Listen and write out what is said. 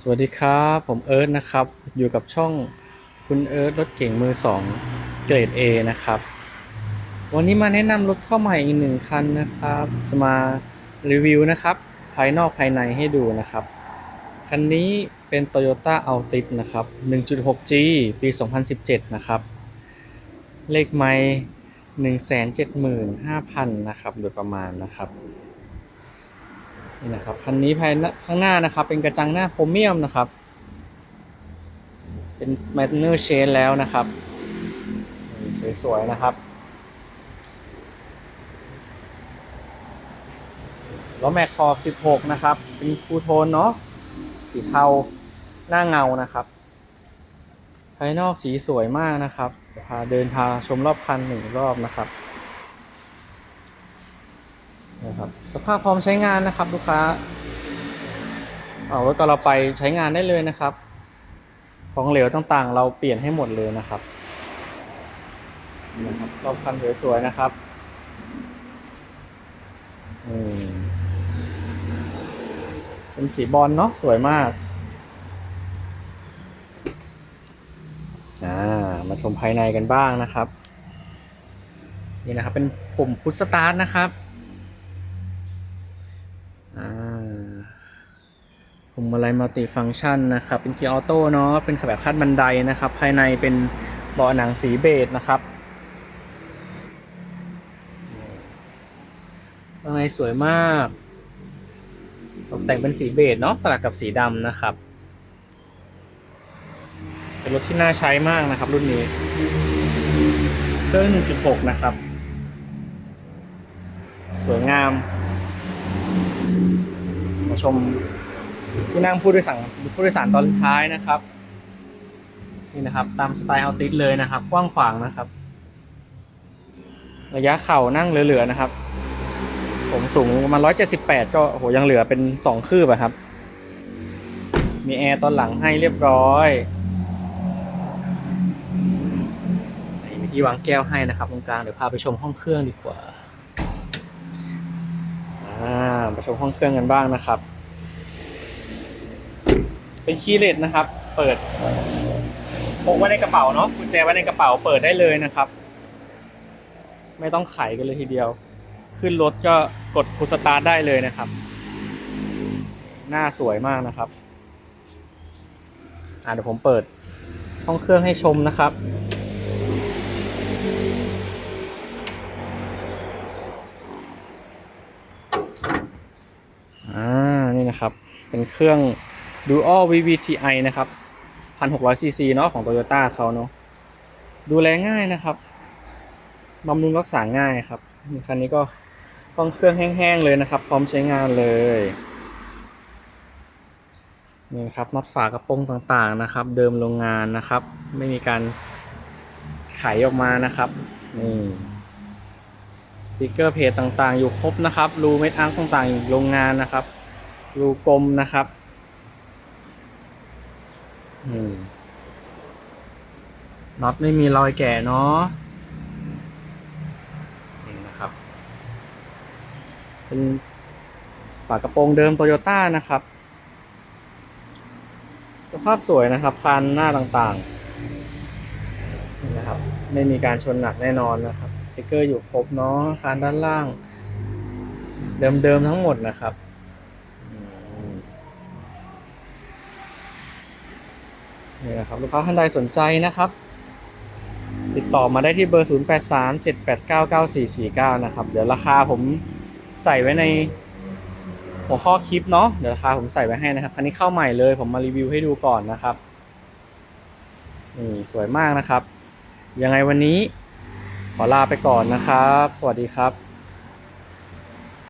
สวัสดีครับ ผมเอิร์ธนะครับ อยู่กับช่องคุณเอิร์ธรถเก่งมือสองเกรด A นะครับ วันนี้มาแนะนำรถเข้าใหม่อีกหนึ่งคันนะครับ จะมารีวิวนะครับ ภายนอกภายในให้ดูนะครับ คันนี้เป็น Toyota Altis นะครับ 1.6G ปี 2017 นะครับ เลขไม้175,000 นะครับ โดยประมาณนะครับ นี่นะครับคันนี้ภายหน้าข้างหน้านะครับ เป็นกระจังหน้าโครเมียมนะครับ เป็นแมทเนอร์เชนแล้วนะครับสวยๆนะครับล้อแม็กขอบ 16 นะครับ เป็นคูโทนเนาะสีเทาหน้าเงานะครับ ภายนอกสีสวยมากนะครับพาเดินพาชมรอบคันหนึ่งรอบนะครับ นะครับ สภาพพร้อมใช้งานนะครับ ลูกค้า เอารถก็เราไปใช้งานได้เลยนะครับ ของเหลวต่างๆ เราเปลี่ยนให้หมดเลยนะครับนะครับรอบคันสวยๆนะครับอืมเป็นสีบอลเนาะสวยมาก อ่า มาชมภายในกันบ้างนะครับ นี่นะครับ เป็นปุ่มพุชสตาร์ทนะครับ อ่าปุ่ม อะไรมัลติฟังก์ชันนะครับ เป็นเกียร์ออโต้เนาะ เป็นแบบขั้นบันไดนะครับ ภายในเป็นเบาะหนังสีเบจนะครับข้างในสวยมาก ตกแต่งเป็นสีเบจเนาะ สลับกับสีดำนะครับ เป็นรถที่น่าใช้มากนะครับ รุ่นนี้ เครื่อง 1.6 นะครับ สวยงาม มาชม ที่นั่งผู้โดยสารผู้โดยสารตอนท้ายนะครับ นี่นะครับตามสไตล์เอาติดเลยนะครับ กว้างขวางนะครับ ระยะเข่านั่งเหลือๆนะครับ ผมสูงประมาณ178ก็โอ้โหยังเหลือเป็น2คืบอะครับ มีแอร์ตอนหลังให้เรียบร้อยมีที่วางแก้วให้นะครับ ตรงกลางเดี๋ยวพาไปชมห้องเครื่องดีกว่าอ่าไปชมห้องเครื่องกันบ้างนะครับ เป็นคีย์เลสนะครับ เปิดพกไว้ในกระเป๋าเนาะกุญแจไว้ในกระเป๋าเปิดได้เลยนะครับ ไม่ต้องไขกันเลยทีเดียว ขึ้นรถก็กดพุสตาร์ได้เลยนะครับ หน้าสวยมากนะครับอ่าเดี๋ยวผมเปิดห้องเครื่องให้ชมนะครับ อ่า นี่นะครับ เป็นเครื่อง Dual VVTi นะครับ 1,600 cc เนาะของ Toyota เขาเนาะดูแลง่ายนะครับบำรุงรักษาง่ายครับคันนี้ก็ห้องเครื่องแห้งๆเลยนะครับ พร้อมใช้งานเลยนี่ครับน็อตฝากระโปรงต่างๆนะครับ เดิมโรงงานนะครับ ไม่มีการไขออกมานะครับนี่สติกเกอร์เพจต่างๆ อยู่ครบนะครับรูเม็ดอาร์คต่างๆอยู่โรงงานนะครับรูกลมนะครับ น็อตไม่มีรอยแก่เนาะนี่นะครับ เป็นฝากระโปรงเดิมโตโยต้านะครับสภาพสวยนะครับคันหน้าต่างๆนี่นะครับ ไม่มีการชนหนักแน่นอนนะครับสติกเกอร์อยู่ครบเนาะคานด้านล่าง เดิมๆทั้งหมดนะครับ นี่นะครับลูกค้าท่านใดสนใจนะครับ ติดต่อมาได้ที่เบอร์ 0837899449 นะครับ เดี๋ยวราคาผมใส่ไว้ในหัวข้อคลิปเนาะเดี๋ยวราคาผมใส่ไว้ให้นะครับคันนี้เข้าใหม่เลย ผมมารีวิวให้ดูก่อนนะครับนี่สวยมากนะครับ ยังไงวันนี้ขอลาไปก่อนนะครับ สวัสดีครับ